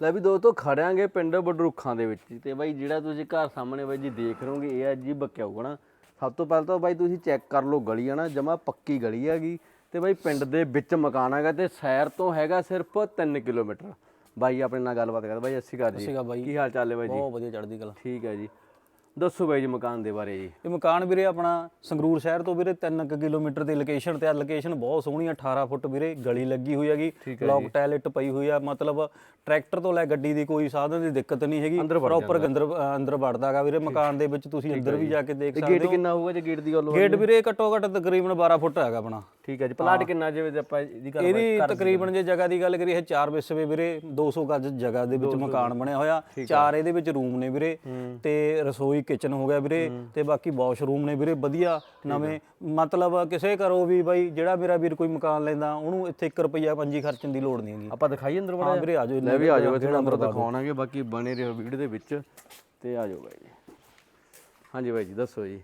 ਲੈ ਵੀ ਦੋਸਤੋ ਖੜਿਆਂਗੇ ਪਿੰਡ ਬਡਰੁੱਖਾਂ ਦੇ ਵਿੱਚ ਤੇ ਬਾਈ ਜਿਹੜਾ ਤੁਸੀਂ ਘਰ ਸਾਹਮਣੇ ਬਾਈ ਜੀ ਦੇਖ ਰਹੇ ਹੋਗੇ ਇਹ ਆ ਜੀ ਬਕਿਆਊ ਨਾ। ਸਭ ਤੋਂ ਪਹਿਲਾਂ ਤਾਂ ਬਾਈ ਤੁਸੀਂ ਚੈੱਕ ਕਰ ਲਓ ਗਲੀ ਆ ਨਾ ਜਮਾ ਪੱਕੀ ਗਲੀ ਹੈਗੀ ਤੇ ਬਾਈ ਪਿੰਡ ਦੇ ਵਿੱਚ ਮਕਾਨ ਹੈਗਾ ਤੇ ਸ਼ਹਿਰ ਤੋਂ ਹੈਗਾ ਸਿਰਫ 3 ਕਿਲੋਮੀਟਰ। ਬਾਈ ਆਪਣੇ ਨਾਲ ਗੱਲਬਾਤ ਕਰਦਾ ਬਾਈ ਅੱਛੀ ਗੱਲ ਜੀ। ਅਕਾਲ। ਕੀ ਹਾਲ ਚਾਲ ਹੈ ਬਾਈ ਜੀ? ਬਹੁਤ ਵਧੀਆ ਚੜ੍ਹਦੀ ਕਲਾ। ਠੀਕ ਹੈ ਜੀ। ਦੱਸੋ ਬਾਈ ਜੀ ਮਕਾਨ ਦੇ ਬਾਰੇ ਜੀ। ਇਹ ਮਕਾਨ ਵੀਰੇ ਆਪਣਾ ਸੰਗਰੂਰ ਸ਼ਹਿਰ ਤੋਂ ਵੀਰੇ 3 ਕਿਲੋਮੀਟਰ ਦੀ ਲੋਕੇਸ਼ਨ ਤੇ ਆ। ਲੋਕੇਸ਼ਨ ਬਹੁਤ ਸੋਹਣੀ ਆ 18 ਫੁੱਟ ਵੀਰੇ ਗਲੀ ਲੱਗੀ ਹੋਈ ਹੈਗੀ ਲੌਕ ਟਾਇਲਟ ਪਈ ਹੋਈ ਆ। ਮਤਲਬ ਟਰੈਕਟਰ ਤੋਂ ਲੈ ਗੱਡੀ ਦੀ ਕੋਈ ਸਾਧਨ ਦੀ ਦਿੱਕਤ ਨਹੀਂ ਹੈਗੀ। ਪ੍ਰੋਪਰ ਅੰਦਰ ਅ, ਅੰਦਰ ਵੜਦਾਗਾ ਵੀਰੇ ਮਕਾਨ ਦੇ ਵਿੱਚ। ਤੁਸੀਂ ਅੰਦਰ ਵੀ ਜਾ। ਕੇ ਦੇਖ ਸਕਦੇ ਗੇਟ ਕਿੰਨਾ ਹੋਊਗਾ ਜੇ ਗੇਟ ਦੀ ਗੱਲ ਹੋਵੇ ਗੇਟ ਵੀਰੇ ਘੱਟੋ ਘੱਟ ਤਕਰੀਬਨ 12 ਫੁੱਟ ਹੈਗਾ ਆਪਣਾ। ਠੀਕ ਹੈ ਜੀ ਪਲਾਟ ਕਿੰਨਾ ਜੇ ਆਪਾਂ ਇਹਦੀ ਗੱਲ ਇਹਦੀ ਤਕਰੀਬਨ ਜੇ ਜਗ੍ਹਾ ਦੀ ਗੱਲ ਕਰੀਏ ਇਹ 4 ਵਿਸਵੇ ਵੀਰੇ 200 ਗਜ ਜਗ੍ਹਾ ਦੇ ਵਿੱਚ ਮਕਾਨ ਬਣਿਆ ਹੋਇਆ। ਚਾਰ ਇਹਦੇ ਵਿੱਚ ਰੂਮ ਨੇ ਵੀਰੇ। ਤੇ ਰਸੋਈ ਕਿਚਨ ਹੋ ਗਿਆ ਵੀਰੇ। ਤੇ ਬਾਕੀ ਵਾਸ਼ਰੂਮ ਨੇ ਵੀਰੇ ਵਧੀਆ ਨਵੇਂ। ਮਤਲਬ ਕਿਸੇ ਕਰੋ ਵੀ ਬਾਈ ਜਿਹੜਾ ਮੇਰਾ ਵੀਰ ਕੋਈ ਮਕਾਨ ਲੈਂਦਾ ਉਹਨੂੰ ਇੱਥੇ 1 ਰੁਪਿਆ ਪੰਜੀ ਖਰਚਣ ਦੀ ਲੋੜ ਨਹੀਂ ਹੈਗੀ। ਆਪਾਂ ਦਿਖਾਈ ਅੰਦਰ ਬੜਾ ਹਾਂ ਵੀਰੇ ਆ ਜਾਓ ਲੈ ਵੀ ਆ ਜਾਓ ਇੱਥੇ ਅੰਦਰ ਦਿਖਾਉਣਾਗੇ ਬਾਕੀ ਬਣੇ ਰਹੋ ਵੀਡੀਓ ਦੇ ਵਿੱਚ। ਤੇ ਆ ਜਾਓ ਬਾਈ ਜੀ। ਹਾਂਜੀ ਬਾਈ ਜੀ ਦੱਸੋ ਜੀ।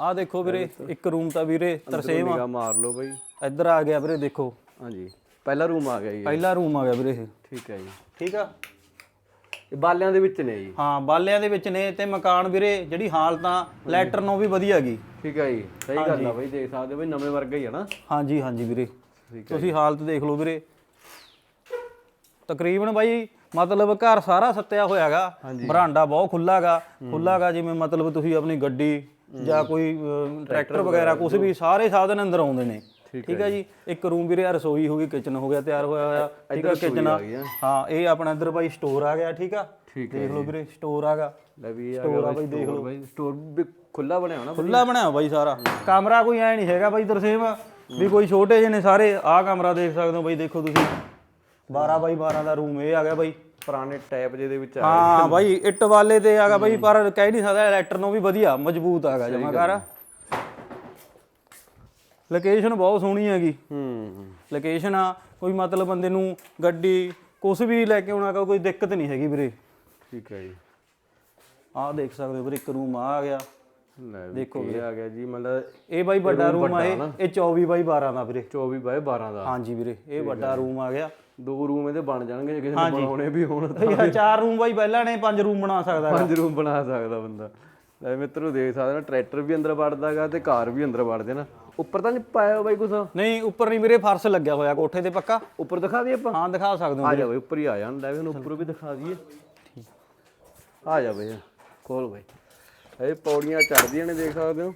ਆਹ ਦੇਖੋ ਵੀਰੇ ਇੱਕ ਰੂਮ ਤਾਂ ਵੀਰੇ ਤਰਸੇਮ ਆ। ਮਾਰ ਲਓ ਬਾਈ। ਇੱਧਰ ਆ ਗਿਆ ਵੀਰੇ ਦੇਖੋ। ਹਾਂਜੀ। ਪਹਿਲਾ ਰੂਮ ਆ ਗਿਆ ਜੀ। ਪਹਿਲਾ ਰੂਮ ਆ ਗਿਆ ਵੀਰੇ ਇਹ। ਠੀਕ ਹੈ ਜੀ। ਠੀਕ ਆ? ਇਹ ਬਾਲਿਆਂ ਦੇ ਵਿੱਚ ਨੇ ਜੀ। ਹਾਂ ਬਾਲਿਆਂ ਦੇ ਵਿੱਚ ਨੇ ਤੇ ਮਕਾਨ ਵੀਰੇ ਜਿਹੜੀ ਹਾਲਤਾਂ ਲੈਟਰ ਨੂੰ ਵੀ ਵਧੀਆ ਗਈ ਠੀਕ ਹੈ ਜੀ। ਸਹੀ ਗੱਲ ਆ ਬਾਈ ਦੇਖ ਸਕਦੇ ਹੋ ਬਾਈ ਨਵੇਂ ਵਰਗਾ ਹੀ ਆ ਨਾ। ਹਾਂਜੀ ਹਾਂਜੀ ਵੀਰੇ। ਠੀਕ ਤੁਸੀਂ ਹਾਲਤ ਦੇਖ ਲਓ ਵੀਰੇ। ਤਕਰੀਬਨ ਬਾਈ ਮਤਲਬ ਘਰ ਸਾਰਾ ਸੱਤਿਆ ਹੋਇਆਗਾ। ਬਰਾਂਡਾ ਬਹੁਤ ਖੁੱਲਾਗਾ। ਖੁੱਲਾਗਾ ਜਿਵੇਂ ਮਤਲਬ ਤੁਸੀਂ ਆਪਣੀ ਗੱਡੀ ਜਾਂ ਕੋਈ ਟਰੈਕਟਰ ਵਗੈਰਾ ਕੁਝ ਵੀ ਸਾਰੇ ਸਾਧਨ ਅੰਦਰ ਆਉਂਦੇ ਨੇ। ਠੀਕ ਹੈ ਜੀ। ਇੱਕ ਰੂਮ ਵੀਰੇ ਰਸੋਈ ਹੋ ਗਈ ਕਿਚਨ ਹੋ ਗਿਆ ਤਿਆਰ ਹੋਇਆ ਹੋਇਆ। ਠੀਕ ਹੈ ਕਿਚਨ। ਹਾਂ ਇਹ ਆਪਣਾ ਅੰਦਰ ਬਾਈ ਸਟੋਰ ਆ ਗਿਆ ਠੀਕ ਆ। ਦੇਖ ਲਓ ਵੀਰੇ ਸਟੋਰ ਆਗਾ ਲੈ ਵੀ ਆ ਗਿਆ ਆ ਬਾਈ, ਦੇਖ ਲਓ। ਬਾਈ ਸਟੋਰ ਵੀ ਖੁੱਲਾ ਬਣਿਆ ਹੋਣਾ ਖੁੱਲਾ ਬਣਿਆ ਬਾਈ ਸਾਰਾ। ਕਮਰਾ ਕੋਈ ਐ ਨਹੀਂ ਹੈਗਾ ਬਾਈ ਦਰਸੇਮ ਵੀ ਕੋਈ ਛੋਟੇ ਜਿਹੇ ਨੇ ਸਾਰੇ ਆਹ ਕਮਰਾ ਦੇਖ ਸਕਦੇ ਹੋ ਬਾਈ ਦੇਖੋ ਤੁਸੀਂ। 12 ਬਾਈ 12 ਦਾ ਰੂਮ ਇਹ ਆ ਗਿਆ ਬਾਈ। ਪੁਰਾਣੇ ਟਾਈਪ ਜਿਹਦੇ ਵਿੱਚ ਆ ਹਾਂ ਬਾਈ ਇੱਟ ਵਾਲੇ ਤੇ ਆਗਾ ਬਾਈ ਪਰ ਕਹਿ ਨਹੀਂ ਸਕਦਾ ਇਲੈਕਟਰ ਨੂੰ ਵੀ ਵਧੀਆ ਮਜ਼ਬੂਤ ਆਗਾ ਜਮਾ ਕਰ। ਲੋਕੇਸ਼ਨ ਬਹੁਤ ਸੋਹਣੀ ਹੈਗੀ। ਹੂੰ ਲੋਕੇਸ਼ਨ ਆ ਕੋਈ ਮਤਲਬ ਬੰਦੇ ਨੂੰ ਗੱਡੀ ਕੁਝ ਵੀ ਲੈ ਕੇ ਆਉਣਾ ਕੋਈ ਦਿੱਕਤ ਨਹੀਂ ਹੈਗੀ ਵੀਰੇ। ਠੀਕ ਹੈ ਜੀ। ਆਹ ਦੇਖ ਸਕਦੇ ਹੋ ਵੀਰੇ ਇੱਕ ਰੂਮ ਆ ਗਿਆ। ਦੇਖੋ ਇਹ ਆ ਗਿਆ ਜੀ ਮਤਲਬ ਇਹ ਬਾਈ ਵੱਡਾ ਰੂਮ ਆ ਇਹ। ਇਹ 24 ਬਾਈ 12 ਦਾ ਵੀਰੇ। 24 ਬਾਏ 12 ਦਾ। ਹਾਂਜੀ ਵੀਰੇ ਇਹ ਵੱਡਾ ਰੂਮ ਆ ਗਿਆ। ਦੋ ਰੂਮ ਇਹਦੇ ਬਣ ਜਾਣਗੇ ਜੇ ਕਿਸੇ ਨੇ ਬਣਾਉਣੇ ਵੀ ਹੋਣ ਤਾਂ। ਇਹ ਚਾਰ ਰੂਮ ਬਾਈ ਪਹਿਲਾਂ ਨੇ ਪੰਜ ਰੂਮ ਬਣਾ ਸਕਦਾ। ਪੰਜ ਰੂਮ ਬਣਾ ਸਕਦਾ ਬੰਦਾ। ਲੈ ਮਿੱਤਰੋ ਦੇਖ ਸਕਦੇ ਨਾ ਟਰੈਕਟਰ ਵੀ ਅੰਦਰ ਵੜਦਾਗਾ ਤੇ ਕਾਰ ਵੀ ਅੰਦਰ ਵੜਦੇ ਨਾ। ਉੱਪਰ ਤਾਂ ਨਹੀਂ ਪਾਇਆ ਬਾਈ ਕੁਛ? ਨਹੀਂ ਉੱਪਰ ਨਹੀਂ ਵੀਰੇ ਫਰਸ਼ ਲੱਗਿਆ ਹੋਇਆ ਕੋਠੇ ਤੇ ਪੱਕਾ। ਉੱਪਰ ਦਿਖਾ ਦਈਏ ਆਪਾਂ? ਹਾਂ ਦਿਖਾ ਸਕਦੇ ਹੋ ਆ ਜਾ ਬਾਈ ਉੱਪਰ ਹੀ ਆ ਜਾਣ ਲੈ ਵੀ ਹੁਣ ਉੱਪਰੋਂ ਵੀ ਦਿਖਾ ਦਈਏ। ਆ ਜਾ ਬਾਈ ਕੋਲ ਬਾਈ। ਇਹ ਪੌੜੀਆਂ ਚੜਦੀਆਂ ਨੇ ਦੇਖ ਸਕਦੇ ਹੋ।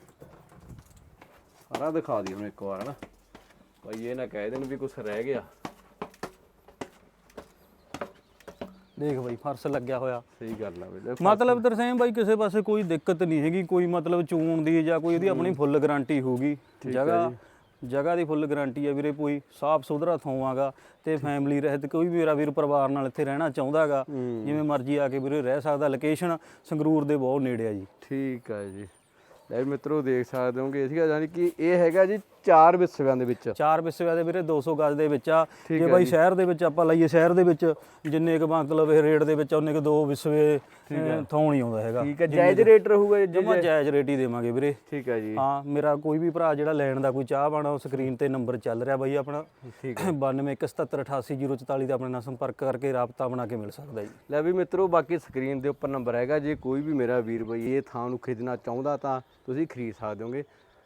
ਸਾਰਾ ਦਿਖਾ ਹੁਣ ਇੱਕ ਵਾਰ ਨਾ ਬਾਈ ਇਹ ਨਾ ਕਹਿ ਦੇਣ ਵੀ ਕੁਛ ਰਹਿ ਗਿਆ। ਦੇਖ ਬਾਈ ਫਰਸ਼ ਲੱਗਿਆ ਹੋਇਆ। ਸਹੀ ਗੱਲ ਆ ਬਈ ਮਤਲਬ ਤਰਸੇਮ ਬਾਈ ਕਿਸੇ ਪਾਸੇ ਕੋਈ ਦਿੱਕਤ ਨਹੀਂ ਹੈਗੀ ਕੋਈ ਮਤਲਬ ਚੂਣ ਦੀ ਜਾਂ ਕੋਈ ਇਹਦੀ ਆਪਣੀ ਫੁੱਲ ਗਾਰੰਟੀ ਹੋਊਗੀ। ਜਗ੍ਹਾ ਜਗ੍ਹਾ ਦੀ ਫੁੱਲ ਗਾਰੰਟੀ ਹੈ ਵੀਰੇ ਕੋਈ ਸਾਫ਼ ਸੁਥਰਾ ਥਾਵਾਂਗਾ ਤੇ ਫੈਮਿਲੀ ਰਹਿਤ ਕੋਈ ਵੀ ਮੇਰਾ ਵੀਰ ਪਰਿਵਾਰ ਨਾਲ ਇੱਥੇ ਰਹਿਣਾ ਚਾਹੁੰਦਾਗਾ ਜਿਵੇਂ ਮਰਜ਼ੀ ਆ ਕੇ ਵੀਰੇ ਰਹਿ ਸਕਦਾ ਲੋਕੇਸ਼ਨ ਸੰਗਰੂਰ ਦੇ ਬਹੁਤ ਨੇੜੇ ਆ ਜੀ। ਠੀਕ ਹੈ ਜੀ। ਲੈ ਮਿੱਤਰੋ ਦੇਖ ਸਕਦੇ ਹੋ ਕਿ ਅਸੀਂ ਯਾਨੀ ਕਿ ਇਹ ਹੈਗਾ ਜੀ ਚਾਰ ਵਿਸਵਿਆਂ ਦੇ ਵਿੱਚ। ਚਾਰ ਵਿਸਵਿਆਂ ਦੇ ਵੀਰੇ 200 ਗਜ ਦੇ ਵਿੱਚ ਆ। ਜੇ ਬਾਈ ਸ਼ਹਿਰ ਦੇ ਵਿੱਚ ਆਪਾਂ ਲਈਏ ਸ਼ਹਿਰ ਦੇ ਵਿੱਚ ਜਿੰਨੇ ਕੁ ਮਤਲਬ ਇਹ ਰੇਟ ਦੇ ਵਿੱਚ ਉਹਨੇ ਕੁ ਦੋ ਵਿਸਵੇ ਥੋਂ ਨਹੀਂ ਆਉਂਦਾ ਹੈਗਾ। ਠੀਕ ਹੈ ਜਾਇਜ਼ ਰੇਟ ਰਹੂਗਾ ਜਮਾ ਜਾਇਜ਼ ਰੇਟ ਹੀ ਦੇਵਾਂਗੇ ਵੀਰੇ। ਠੀਕ ਹੈ ਜੀ। ਹਾਂ ਮੇਰਾ ਕੋਈ ਵੀ ਭਰਾ ਜਿਹੜਾ ਲੈਣ ਦਾ ਕੋਈ ਚਾਹ ਬਾਣਾ ਉਹ ਸਕਰੀਨ ਤੇ ਨੰਬਰ ਚੱਲ ਰਿਹਾ ਬਾਈ ਆਪਣਾ। ਠੀਕ 9217788044 ਤੇ ਆਪਣੇ ਨਾਲ ਸੰਪਰਕ ਕਰਕੇ ਰਾਬਤਾ ਬਣਾ ਕੇ ਮਿਲ ਸਕਦਾ ਜੀ। ਲੈ ਵੀ ਮਿੱਤਰੋ ਬਾਕੀ ਸਕਰੀਨ ਦੇ ਉੱਪਰ ਨੰਬਰ ਹੈਗਾ। ਜੇ ਕੋਈ ਵੀ ਮੇਰਾ ਵੀਰ ਬਈ ਇਹ ਥਾਂ ਨੂੰ ਖਰੀਦਣਾ ਚਾਹੁੰਦਾ ਤਾਂ ਤੁਸੀਂ ਖਰੀਦ ਸਕਦੇ ਹੋਗੇ।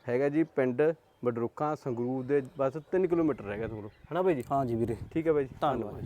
ਹੈਗਾ ਜੀ ਪਿੰਡ ਬਡਰੁੱਖਾਂ ਸੰਗਰੂਰ ਦੇ ਬਸ 3 ਕਿਲੋਮੀਟਰ ਹੈਗਾ ਤੁਹਾਨੂੰ। ਹਨਾ ਬਾਈ ਜੀ? ਹਾਂ ਜੀ ਵੀਰੇ। ਠੀਕ ਹੈ ਬਾਈ ਜੀ ਧੰਨਵਾਦ।